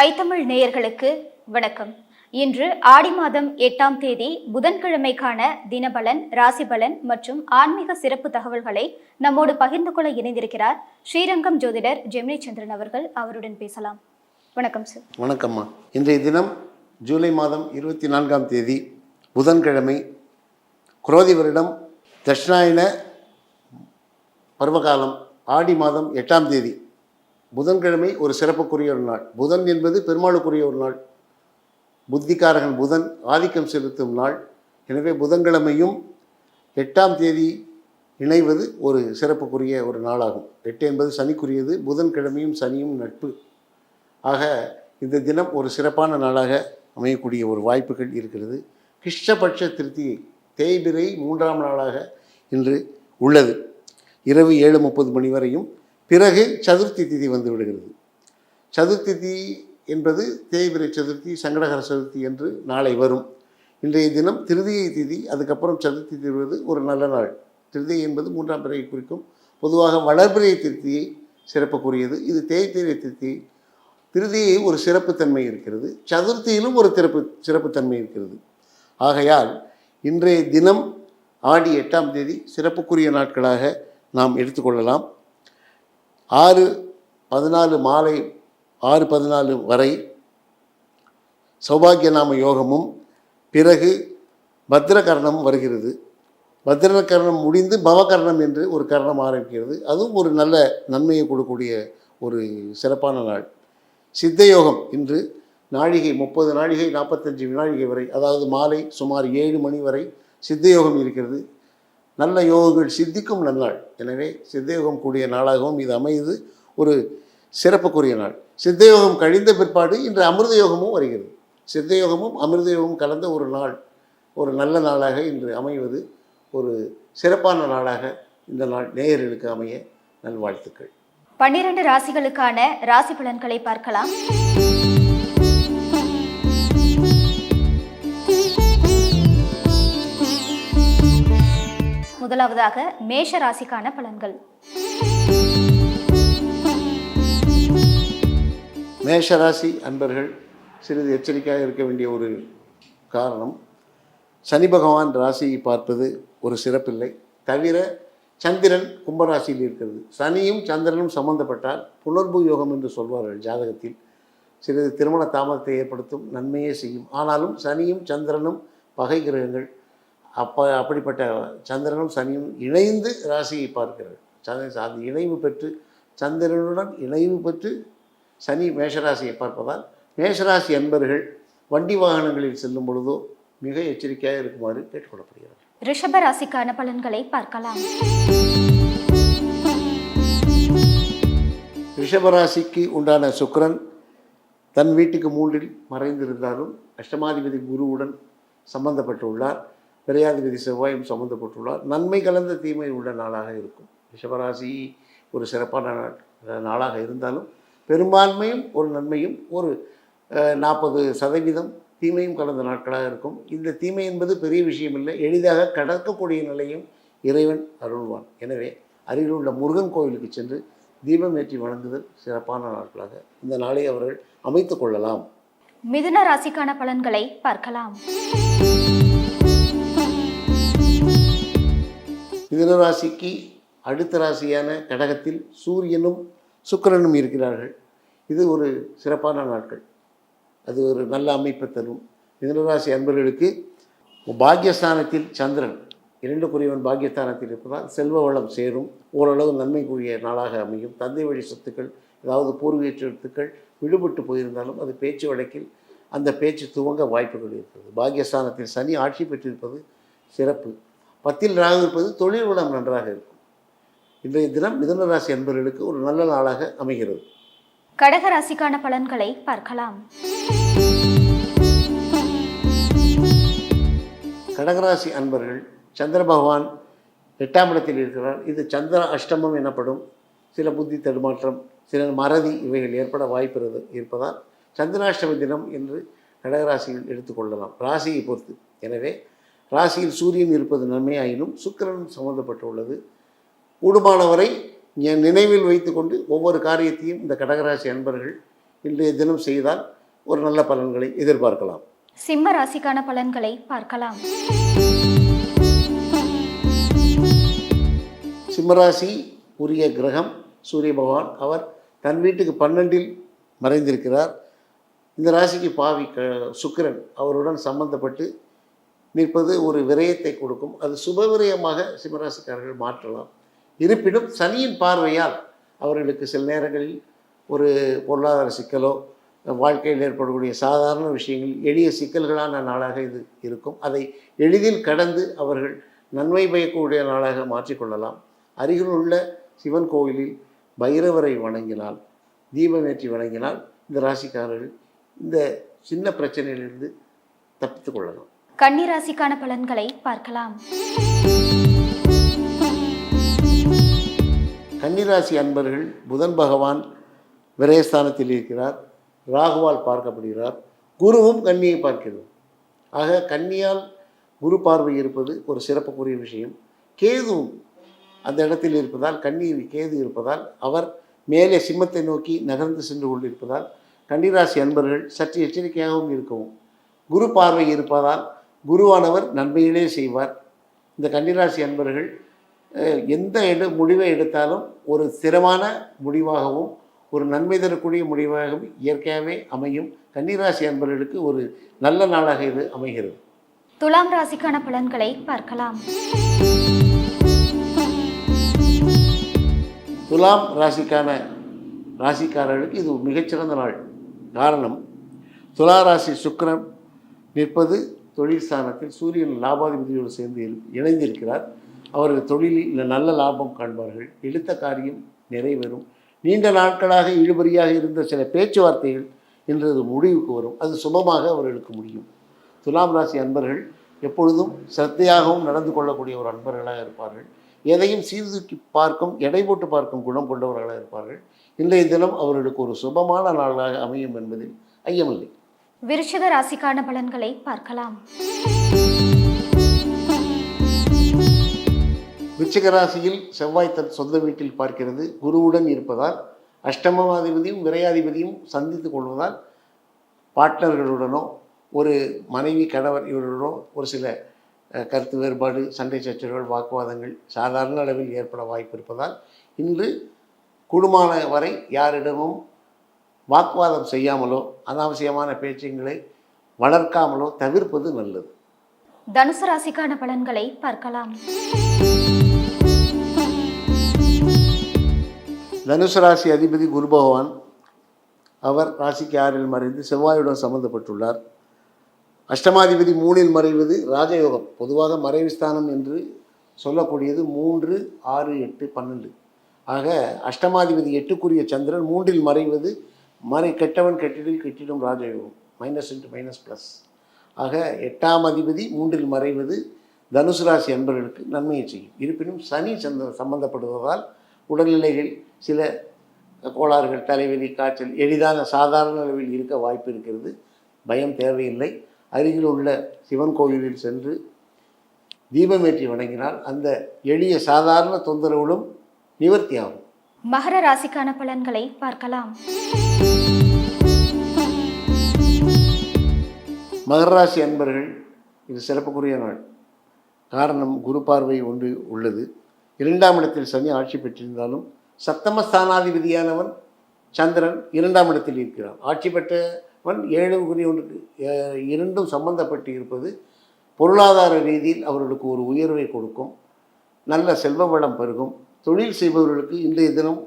ஐத்தமிழ் நேயர்களுக்கு வணக்கம். இன்று ஆடி மாதம் எட்டாம் தேதி புதன்கிழமைக்கான தினபலன் ராசிபலன் மற்றும் ஆன்மீக சிறப்பு தகவல்களை நம்மோடு பகிர்ந்து கொள்ள இணைந்திருக்கிறார் ஸ்ரீரங்கம் ஜோதிடர் ஜெமினி சந்திரன் அவர்கள். அவருடன் பேசலாம். வணக்கம் சார் வணக்கம்மா. இன்றைய தினம் ஜூலை மாதம் இருபத்தி நான்காம் தேதி புதன்கிழமை குரோதி வருடம் தட்சிணாயன பருவகாலம் ஆடி மாதம் எட்டாம் தேதி. புதன்கிழமை ஒரு சிறப்புக்குரிய ஒரு நாள். புதன் என்பது பெருமாளுக்குரிய ஒரு நாள். புத்திகாரகன் புதன் ஆதிக்கம் செலுத்தும் நாள். எனவே புதன்கிழமையும் எட்டாம் தேதி இணைவது ஒரு சிறப்புக்குரிய ஒரு நாளாகும். எட்டு என்பது சனிக்குரியது புதன்கிழமையும் சனியும் நட்பு. ஆக இந்த தினம் ஒரு சிறப்பான நாளாக அமையக்கூடிய ஒரு வாய்ப்புகள் இருக்கிறது. கிருஷ்ணபட்ச திருத்தியை தேய்பிரை மூன்றாம் நாளாக இன்று உள்ளது. இரவு ஏழு முப்பது மணி வரையும் பிறகு சதுர்த்தி திதி வந்து விடுகிறது. சதுர்த்தி திதி என்பது தேய்பிரை சதுர்த்தி சங்கடகர சதுர்த்தி என்று நாளை வரும். இன்றைய தினம் திருதியை திதி அதுக்கப்புறம் சதுர்த்தி திருவது ஒரு நல்ல நாள். திருதியை என்பது மூன்றாம் பிறையை குறிக்கும். பொதுவாக வளர்பிறை திருத்தியை சிறப்புக்குரியது. இது தேய்பிரை திருத்தி திருதியை ஒரு சிறப்புத்தன்மை இருக்கிறது. சதுர்த்தியிலும் ஒரு சிறப்பு சிறப்புத்தன்மை இருக்கிறது. ஆகையால் இன்றைய தினம் ஆடி எட்டாம் தேதி சிறப்புக்குரிய நாட்களாக நாம் எடுத்துக்கொள்ளலாம் ஆறு பதினாலு மாலை ஆறு பதினாலு வரை சௌபாகிய நாம யோகமும் பிறகு பத்ரகரணம் வருகிறது. பத்ரகரணம் முடிந்து பவகரணம் என்று ஒரு கரணம் ஆரம்பிக்கிறது. அதுவும் ஒரு நல்ல நன்மையை கொடுக்கக்கூடிய ஒரு சிறப்பான நாள். சித்த யோகம் இன்று நாழிகை முப்பது நாழிகை நாற்பத்தஞ்சு வினாழிகை வரை அதாவது மாலை சுமார் ஏழு மணி வரை சித்த யோகம் இருக்கிறது. நல்ல யோகங்கள் சித்திக்கும் நன்னாள் எனவே சித்தயோகம் கூடிய நாளாகவும் இது அமையுது. ஒரு சிறப்புக்குரிய நாள். சித்தயோகம் கழிந்த பிற்பாடு இன்று அமிர்த யோகமும் வருகிறது. சித்தயோகமும் அமிர்த யோகமும் கலந்த ஒரு நாள். ஒரு நல்ல நாளாக இன்று அமைவது. ஒரு சிறப்பான நாளாக இந்த நாள் நேயர்களுக்கு அமைய நல்வாழ்த்துக்கள். பன்னிரண்டு ராசிகளுக்கான ராசி பலன்களை பார்க்கலாம். முதலாவதாக மேஷ ராசிக்கான பலன்கள். மேஷராசி அன்பர்கள் சிறிது எச்சரிக்கையாக இருக்க வேண்டிய ஒரு காரணம். சனி பகவான் ராசியை பார்ப்பது ஒரு சிறப்பில்லை. தவிர சந்திரன் கும்பராசியில் இருக்கிறது. சனியும் சந்திரனும் சம்பந்தப்பட்டால் புனர்பு யோகம் என்று சொல்வார்கள் ஜாதகத்தில். சிறிது திருமண தாமதத்தை ஏற்படுத்தும் நன்மையே செய்யும். ஆனாலும் சனியும் சந்திரனும் பகை கிரகங்கள் அப்போ அப்படிப்பட்ட சந்திரனும் சனியும் இணைந்து ராசியை பார்க்கிறார்கள். சந்திரன் அது இணைவு பெற்று சந்திரனுடன் இணைவு பெற்று சனி மேஷராசியை பார்ப்பதால் மேஷராசி அன்பர்கள் வண்டி வாகனங்களில் செல்லும் பொழுதோ மிக எச்சரிக்கையாக இருக்குமாறு கேட்டுக்கொள்ளப்படுகிறது. ரிஷப ராசிக்கான பலன்களை பார்க்கலாம். ரிஷபராசிக்கு உண்டான சுக்கிரன் தன் வீட்டுக்கு மூன்றில் மறைந்திருந்தாலும் அஷ்டமாதிபதி குருவுடன் சம்பந்தப்பட்டுள்ளார். விரையாதிபதி செவ்வாயும் சம்மந்தப்பட்டுள்ளார் நன்மை கலந்த தீமை உள்ள நாளாக இருக்கும். ரிஷபராசி ஒரு சிறப்பான நாள் நாளாக இருந்தாலும் பெரும்பான்மையும் ஒரு நன்மையும் ஒரு நாற்பது சதவீதம் தீமையும் கலந்த நாட்களாக இருக்கும். இந்த தீமை என்பது பெரிய விஷயம் இல்லை. எளிதாக கடக்கக்கூடிய நிலையும் இறைவன் அருள்வான். எனவே அருகில் உள்ள முருகன் கோவிலுக்கு சென்று தீபம் ஏற்றி வணங்குதல் சிறப்பான நாட்களாக இந்த நாளை அவர்கள் அமைத்துக் கொள்ளலாம். மிதுன ராசிக்கான பலன்களை பார்க்கலாம். மிதுன ராசிக்கு அடுத்த ராசியான கடகத்தில் சூரியனும் சுக்கிரனும் இருக்கிறார்கள். இது ஒரு சிறப்பான நாட்கள். அது ஒரு நல்ல அமைப்பை தரும். மிதுனராசி அன்பர்களுக்கு பாக்யஸ்தானத்தில் சந்திரன் இரண்டுக்குரியவன் பாக்கியஸ்தானத்தில் இருப்பதால் செல்வ வளம் சேரும். ஓரளவு நன்மைக்குரிய நாளாக அமையும். தந்தை வழி சொத்துக்கள் ஏதாவது பூர்வீக சொத்துக்கள் விடுபட்டு போயிருந்தாலும் அது பேச்சு வழக்கில் அந்த பேச்சு துவங்க வாய்ப்புகள் இருக்கிறது. பாக்கியஸ்தானத்தில் சனி ஆட்சி பெற்றிருப்பது சிறப்பு. பத்தில் ராகு இருப்பது தொழில் வளம் நன்றாக இருக்கும். இன்றைய தினம் மிதுனராசி அன்பர்களுக்கு ஒரு நல்ல நாளாக அமைகிறது. கடக ராசிக்கான பலன்களை பார்க்கலாம். கடகராசி அன்பர்கள் சந்திர பகவான் எட்டாம் இடத்தில் இருக்கிறார். இது சந்திர அஷ்டமம் எனப்படும் சில புத்தி தடுமாற்றம் சில மறதி இவைகள் ஏற்பட வாய்ப்பு இருப்பதால் சந்திராஷ்டமி தினம் என்று கடகராசியில் எடுத்துக்கொள்ளலாம் ராசியை பொறுத்து. எனவே ராசியில் சூரியன் இருப்பது நன்மையாயினும் சுக்கிரன் சம்பந்தப்பட்டுள்ளது. கூடுமானவரை என் நினைவில் வைத்துக்கொண்டு ஒவ்வொரு காரியத்தையும் இந்த கடகராசி அன்பர்கள் இன்றைய தினம் செய்தால் ஒரு நல்ல பலன்களை எதிர்பார்க்கலாம். சிம்ம ராசிக்கான பலன்களை பார்க்கலாம். சிம்மராசி உரிய கிரகம் சூரிய பகவான் அவர் தன் வீட்டுக்கு பன்னெண்டில் மறைந்திருக்கிறார். இந்த ராசிக்கு பாவி க சுக்கிரன் அவருடன் சம்பந்தப்பட்டு நிற்பது ஒரு விரயத்தை கொடுக்கும். அது சுப விரயமாக சிம்மராசிக்காரர்கள் மாற்றலாம். இருப்பினும் சனியின் பார்வையால் அவர்களுக்கு சில நேரங்களில் ஒரு பொருளாதார சிக்கலோ வாழ்க்கையில் ஏற்படக்கூடிய சாதாரண விஷயங்கள் எளிய சிக்கல்களான நாளாக இது இருக்கும். அதை எளிதில் கடந்து அவர்கள் நன்மை பயக்கக்கூடிய நாளாக மாற்றிக்கொள்ளலாம். அருகில் உள்ள சிவன் கோவிலில் பைரவரை வணங்கினால் தீபமேற்றி வணங்கினால் இந்த ராசிக்காரர்கள் இந்த சின்ன பிரச்சனையிலிருந்து தப்பித்து கொள்ளலாம். கன்னிராசிக்கான பலன்களை பார்க்கலாம். கன்னிராசி அன்பர்கள் புதன் பகவான் விரயஸ்தானத்தில் இருக்கிறார். ராகுவால் பார்க்கப்படுகிறார். குருவும் கன்னியை பார்க்கிறது. ஆக கன்னியால் குரு பார்வை இருப்பது ஒரு சிறப்புக்குரிய விஷயம். கேதுவும் அந்த இடத்தில் இருப்பதால் கன்னியில் கேது இருப்பதால் அவர் மேலே சிம்மத்தை நோக்கி நகர்ந்து சென்று கொண்டிருப்பதால் கன்னிராசி அன்பர்கள் சற்று எச்சரிக்கையாகவும் இருக்கவும். குரு பார்வை இருப்பதால் குருவானவர் நன்மையிலே செய்வார். இந்த கன்னிராசி அன்பர்கள் எந்த எடு முடிவை எடுத்தாலும் ஒரு ஸ்திரமான முடிவாகவும் ஒரு நன்மை தரக்கூடிய முடிவாகவும் இயற்கையாகவே அமையும். கன்னிராசி அன்பர்களுக்கு ஒரு நல்ல நாளாக இது அமைகிறது. துலாம் ராசிக்கான பலன்களை பார்க்கலாம். துலாம் ராசிக்கான ராசிக்காரர்களுக்கு இது மிகச்சிறந்த நாள். காரணம் துலா ராசி சுக்கிரன் நிற்பது தொழில் ஸ்தானத்தில் சூரியன் லாபாதிபதியோடு சேர்ந்து இணைந்திருக்கிறார். அவர்கள் தொழிலில் நல்ல லாபம் காண்பார்கள். எடுத்த காரியம் நிறைவேறும். நீண்ட நாட்களாக இழுபறியாக இருந்த சில பேச்சுவார்த்தைகள் இன்று அது முடிவுக்கு வரும். அது சுபமாக அவர்களுக்கு முடியும். துலாம் ராசி அன்பர்கள் எப்பொழுதும் சிரத்தையாகவும் நடந்து கொள்ளக்கூடிய ஒரு அன்பர்களாக இருப்பார்கள். எதையும் சீர்தூக்கி பார்க்கும் எடை போட்டு பார்க்கும் குணம் கொண்டவர்களாக இருப்பார்கள். இன்றைய தினம் அவர்களுக்கு ஒரு சுபமான நாளாக அமையும் என்பதில் ஐயமில்லை. விருச்சிக ராசிக்கான பலன்களை பார்க்கலாம். விருச்சிக ராசியில் செவ்வாய் தன் சொந்த வீட்டில் பார்க்கிறது குருவுடன் இருப்பதால் அஷ்டமாதிபதியும் விரையாதிபதியும் சந்தித்து கொள்வதால் பார்ட்னர்களுடனோ ஒரு மனைவி கணவர் இவர்களுடனோ ஒரு சில கருத்து வேறுபாடு சண்டை சச்சரவுகள் வாக்குவாதங்கள் சாதாரண அளவில் ஏற்பட வாய்ப்பு இருப்பதால் இன்று குடும்பமான வரை யாரிடமும் வாக்குவாதம் செய்யாமலோ அனாவசியமான பேச்சுங்களை வளர்க்காமலோ தவிர்ப்பது நல்லது. தனுசு ராசிக்கான பலன்களை பார்க்கலாம். தனுசு ராசி அதிபதி குரு பகவான் அவர் ராசிக்கு ஆறில் மறைந்து செவ்வாயுடன் சம்பந்தப்பட்டுள்ளார். அஷ்டமாதிபதி மூணில் மறைவது ராஜயோகம். பொதுவாக மறைவு ஸ்தானம் என்று சொல்லக்கூடியது மூன்று ஆறு எட்டு பன்னெண்டு. ஆக அஷ்டமாதிபதி எட்டுக்குரிய சந்திரன் மூன்றில் மறைவது மறை கெட்டவன் கெட்டிடில் கெட்டிடும் ராஜயோகம். மைனஸ் இன்ட்டு மைனஸ் ப்ளஸ் ஆக எட்டாம் அதிபதி மூன்றில் மறைவது தனுசு ராசி அன்பர்களுக்கு நன்மையை செய்யும். இருப்பினும் சனி சந்த சம்பந்தப்படுவதால் உடல்நிலைகள் சில கோளாறுகள் தலைவலி காய்ச்சல் எளிதான சாதாரண அளவில் இருக்க வாய்ப்பு இருக்கிறது. பயம் தேவையில்லை. அருகில் உள்ள சிவன் கோயிலில் சென்று தீபமேற்றி வணங்கினால் அந்த எளிய சாதாரண தொந்தரவுகளும் நிவர்த்தியாகும். மகர ராசிக்கான பலன்களை பார்க்கலாம். மகராசி அன்பர்கள் இது சிறப்புக்குரிய நாள் காரணம் குரு பார்வை ஒன்று உள்ளது. இரண்டாம் இடத்தில் சனி ஆட்சி பெற்றிருந்தாலும் சப்தமஸ்தானாதிபதியானவன் சந்திரன் இரண்டாம் இடத்தில் இருக்கிறான். ஆட்சி பெற்றவன் ஏழு குறி ஒன்றுக்கு இரண்டும் சம்பந்தப்பட்டு இருப்பது பொருளாதார ரீதியில் அவர்களுக்கு ஒரு உயர்வை கொடுக்கும். நல்ல செல்வ வளம் பெருகும். தொழில் செய்பவர்களுக்கு இன்றைய தினம்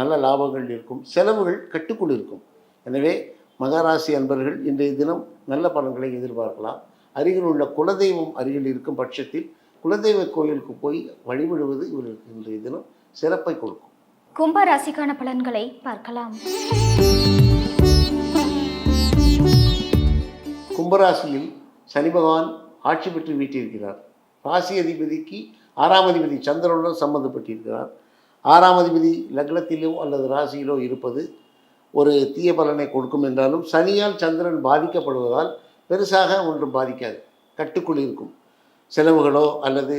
நல்ல லாபங்கள் இருக்கும். செலவுகள் கட்டுக்குள் இருக்கும். எனவே மகராசி அன்பர்கள் இன்றைய தினம் நல்ல பலன்களை எதிர்பார்க்கலாம். அருகில் உள்ள குலதெய்வம் அருகில் இருக்கும் பட்சத்தில் குலதெய்வ கோயிலுக்கு போய் வழிபடுவது இவர்களுக்கு இன்றைய தினம் சிறப்பை கொடுக்கும். கும்ப ராசிக்கான பலன்களை பார்க்கலாம். கும்பராசியில் சனி பகவான் ஆட்சி பெற்று வீட்டிருக்கிறார் ராசி அதிபதிக்கு ஆறாம் அதிபதி சந்திரனுடன் சம்பந்தப்பட்டிருக்கிறார். ஆறாம் அதிபதி லக்னத்திலோ அல்லது ராசியிலோ இருப்பது ஒரு தீய பலனை கொடுக்கும் என்றாலும் சனியால் சந்திரன் பாதிக்கப்படுவதால் பெருசாக ஒன்றும் பாதிக்காது. கட்டுக்குள் இருக்கும். செலவுகளோ அல்லது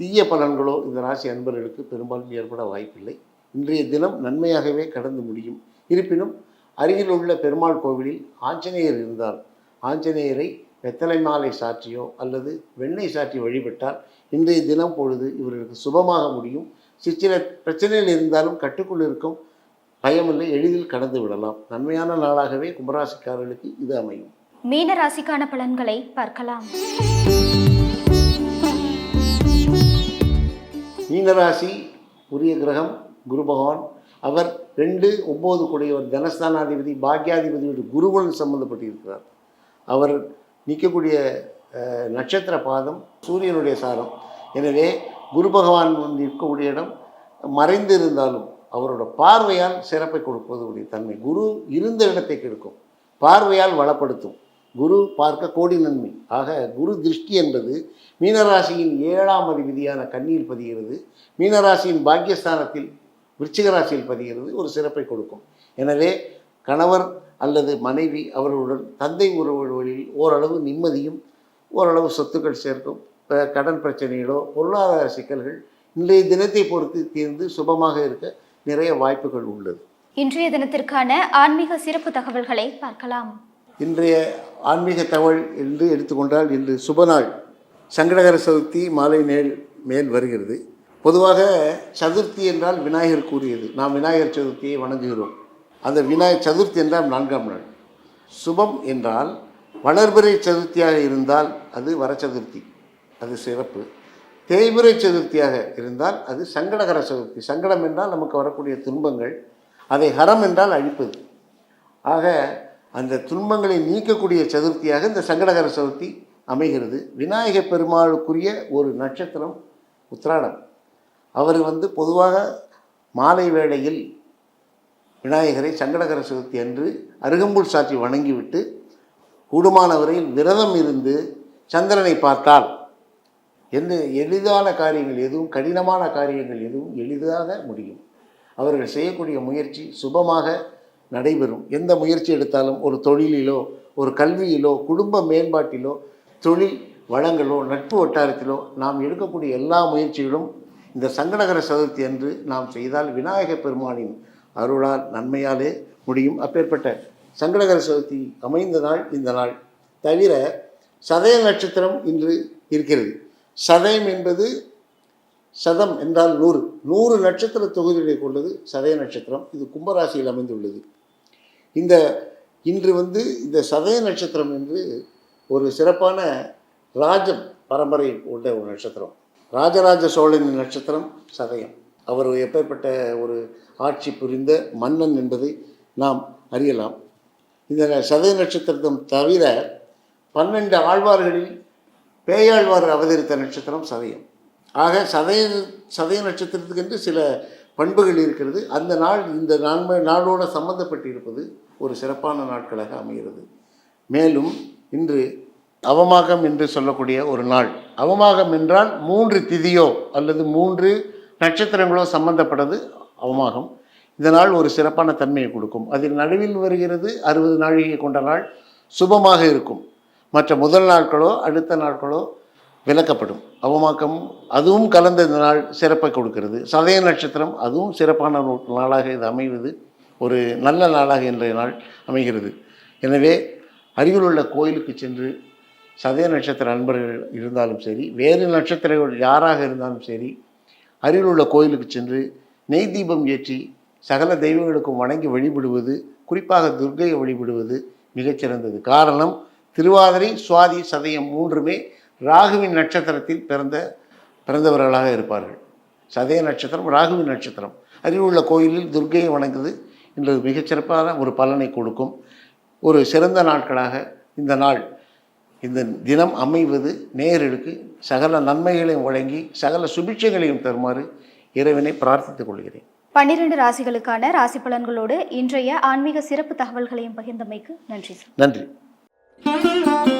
தீய பலன்களோ இந்த ராசி அன்பர்களுக்கு பெரும்பாலும் ஏற்பட வாய்ப்பில்லை. இன்றைய தினம் நன்மையாகவே கடந்து முடியும். இருப்பினும் அருகில் உள்ள பெருமாள் கோவிலில் ஆஞ்சநேயர் இருந்தால் ஆஞ்சநேயரை வெத்தலை மாலை சாற்றியோ அல்லது வெண்ணெய் சாற்றி வழிபட்டால் இன்றைய தினம் பொழுது இவர்களுக்கு சுபமாக முடியும். சிற்சில பிரச்சனைகள் இருந்தாலும் கட்டுக்குள் இருக்கும். பயமில்லை எளிதில் கடந்து விடலாம். நன்மையான நாளாகவே கும்பராசிக்காரர்களுக்கு இது அமையும். மீன ராசிக்கான பலன்களை பார்க்கலாம். மீனராசி உரிய கிரகம் குரு பகவான். அவர் ரெண்டு ஒம்பது கூடியவர் தனஸ்தானாதிபதி பாக்யாதிபதியோட குருவுடன் சம்பந்தப்பட்டிருக்கிறார். அவர் நிற்கக்கூடிய நட்சத்திர பாதம் சூரியனுடைய சாரம். எனவே குரு பகவான் வந்து இருக்கக்கூடிய இடம் மறைந்து இருந்தாலும் அவரோட பார்வையால் சிறப்பை கொடுப்பதுடைய தன்மை. குரு இருந்த இடத்தை கெடுக்கும். பார்வையால் வளப்படுத்தும். குரு பார்க்க கோடி நன்மை. ஆக குரு திருஷ்டி என்பது மீனராசியின் ஏழாம் அதிபதியான கண்ணியில் பதிகிறது. மீனராசியின் பாக்கியஸ்தானத்தில் விருச்சிகராசியில் பதிகிறது. ஒரு சிறப்பை கொடுக்கும். எனவே கணவர் அல்லது மனைவி அவர்களுடன் தந்தை உறவுகளில் ஓரளவு நிம்மதியும் ஓரளவு சொத்துக்கள் சேர்க்கும் கடன் பிரச்சனைகளோ பொருளாதார சிக்கல்கள் இன்றைய தினத்தை பொறுத்து தீர்ந்து சுபமாக இருக்க நிறைய வாய்ப்புகள் உள்ளது. இன்றைய தினத்திற்கான ஆன்மீக சிறப்பு தகவல்களை பார்க்கலாம். இன்றைய ஆன்மீக தகவல் என்று எடுத்துக்கொண்டால் இன்று சுபநாள் சங்கடகர சதுர்த்தி மாலை மேல் மேல் வருகிறது. பொதுவாக சதுர்த்தி என்றால் விநாயகர் கூறியது. நாம் விநாயகர் சதுர்த்தியை வணங்குகிறோம். அந்த விநாயகர் சதுர்த்தி என்றால் நான்காம் நாள். சுபம் என்றால் வளர்பிறை சதுர்த்தியாக இருந்தால் அது வர சதுர்த்தி. அது சிறப்பு. தேய்பிறை சதுர்த்தியாக இருந்தால் அது சங்கடகர சதுர்த்தி. சங்கடம் என்றால் நமக்கு வரக்கூடிய துன்பங்கள் அதை ஹரம் என்றால் அழிப்பது. ஆக அந்த துன்பங்களை நீக்கக்கூடிய சதுர்த்தியாக இந்த சங்கடகர சதுர்த்தி அமைகிறது. விநாயக பெருமாளுக்குரிய ஒரு நட்சத்திரம் உத்ராடம் அவர் வந்து பொதுவாக மாலை வேளையில் விநாயகரை சங்கடகர சதுர்த்தி அன்று அருகம்புல் சாற்றி வணங்கிவிட்டு கூடுமான வரையில் விரதம் இருந்து சந்திரனை பார்த்தால் எந்த எளிதான காரியங்கள் எதுவும் கடினமான காரியங்கள் எதுவும் எளிதாக முடியும். அவர்கள் செய்யக்கூடிய முயற்சி சுபமாக நடைபெறும். எந்த முயற்சி எடுத்தாலும் ஒரு தொழிலிலோ ஒரு கல்வியிலோ குடும்ப மேம்பாட்டிலோ தொழில் வளங்களோ நட்பு வட்டாரத்திலோ நாம் எடுக்கக்கூடிய எல்லா முயற்சிகளும் இந்த சங்கடகர சதுர்த்தி அன்று நாம் செய்தால் விநாயக பெருமானின் அருளால் நன்மையாலே முடியும். அப்பேற்பட்ட சங்கடகர சதுர்த்தி அமைந்த நாள் இந்த நாள். தவிர சதய நட்சத்திரம் இன்று இருக்கிறது. சதயம் என்பது சதம் என்றால் நூறு. நூறு நட்சத்திர தொகுதியை கொண்டது சதய நட்சத்திரம். இது கும்பராசியில் அமைந்துள்ளது. இந்த இன்று வந்து இந்த சதய நட்சத்திரம் என்று ஒரு சிறப்பான ராஜம் பரம்பரை உள்ள ஒரு நட்சத்திரம். ராஜராஜ சோழனின் நட்சத்திரம் சதயம். அவர் எப்பேற்பட்ட ஒரு ஆட்சி புரிந்த மன்னன் என்பதை நாம் அறியலாம். இந்த சதய நட்சத்திரம் தவிர பன்னெண்டு ஆழ்வார்களில் பேயாழ்வார் அவதரித்த நட்சத்திரம் சதயம். ஆக சதய சதய நட்சத்திரத்துக்கென்று சில பண்புகள் இருக்கிறது. அந்த நாள் இந்த நான்மை நாளோடு சம்பந்தப்பட்டு இருப்பது ஒரு சிறப்பான நாட்களாக அமைகிறது. மேலும் இன்று அவமாகம் என்று சொல்லக்கூடிய ஒரு நாள். அவமாகம் என்றால் மூன்று திதியோ அல்லது மூன்று நட்சத்திரங்களோ சம்பந்தப்பட்டது அவமாகம். இந்த நாள் ஒரு சிறப்பான தன்மையை கொடுக்கும். அதில் நடுவில் வருகிறது அறுபது நாழிகை கொண்ட நாள். சுபமாக இருக்கும். மற்ற முதல் நாட்களோ அடுத்த நாட்களோ விலக்கப்படும். அவமாக்கம் அதுவும் கலந்த இந்த நாள் சிறப்பை கொடுக்கிறது. சதய நட்சத்திரம் அதுவும் சிறப்பான நாளாக இது அமைவது ஒரு நல்ல நாளாக இன்றைய நாள் அமைகிறது. எனவே அருகில் உள்ள கோயிலுக்கு சென்று சதய நட்சத்திர அன்பர்கள் இருந்தாலும் சரி வேறு நட்சத்திரங்கள் யாராக இருந்தாலும் சரி அருகில் உள்ள கோயிலுக்கு சென்று நெய் தீபம் ஏற்றி சகல தெய்வங்களுக்கும் வணங்கி வழிபடுவது குறிப்பாக துர்க்கையை வழிபடுவது மிகச்சிறந்தது. காரணம் திருவாதிரை சுவாதி சதயம் மூன்றுமே ராகுவின் நட்சத்திரத்தில் பிறந்த பிறந்தவர்களாக இருப்பார்கள். சதய நட்சத்திரம் ராகுவின் நட்சத்திரம். அருகில் உள்ள கோயிலில் துர்க்கையை வணங்குவது இன்று மிகச்சிறப்பான ஒரு பலனை கொடுக்கும். ஒரு சிறந்த நாட்களாக இந்த நாள் இந்த தினம் அமைவது நேயர்களுக்கு சகல நன்மைகளையும் வழங்கி சகல சுபிட்சங்களையும் தருமாறு இறைவனை பிரார்த்தித்துக் கொள்கிறேன். பன்னிரண்டு ராசிகளுக்கான ராசி பலன்களோடு இன்றைய ஆன்மீக சிறப்பு தகவல்களையும் பகிர்ந்தமைக்கு நன்றி சார். நன்றி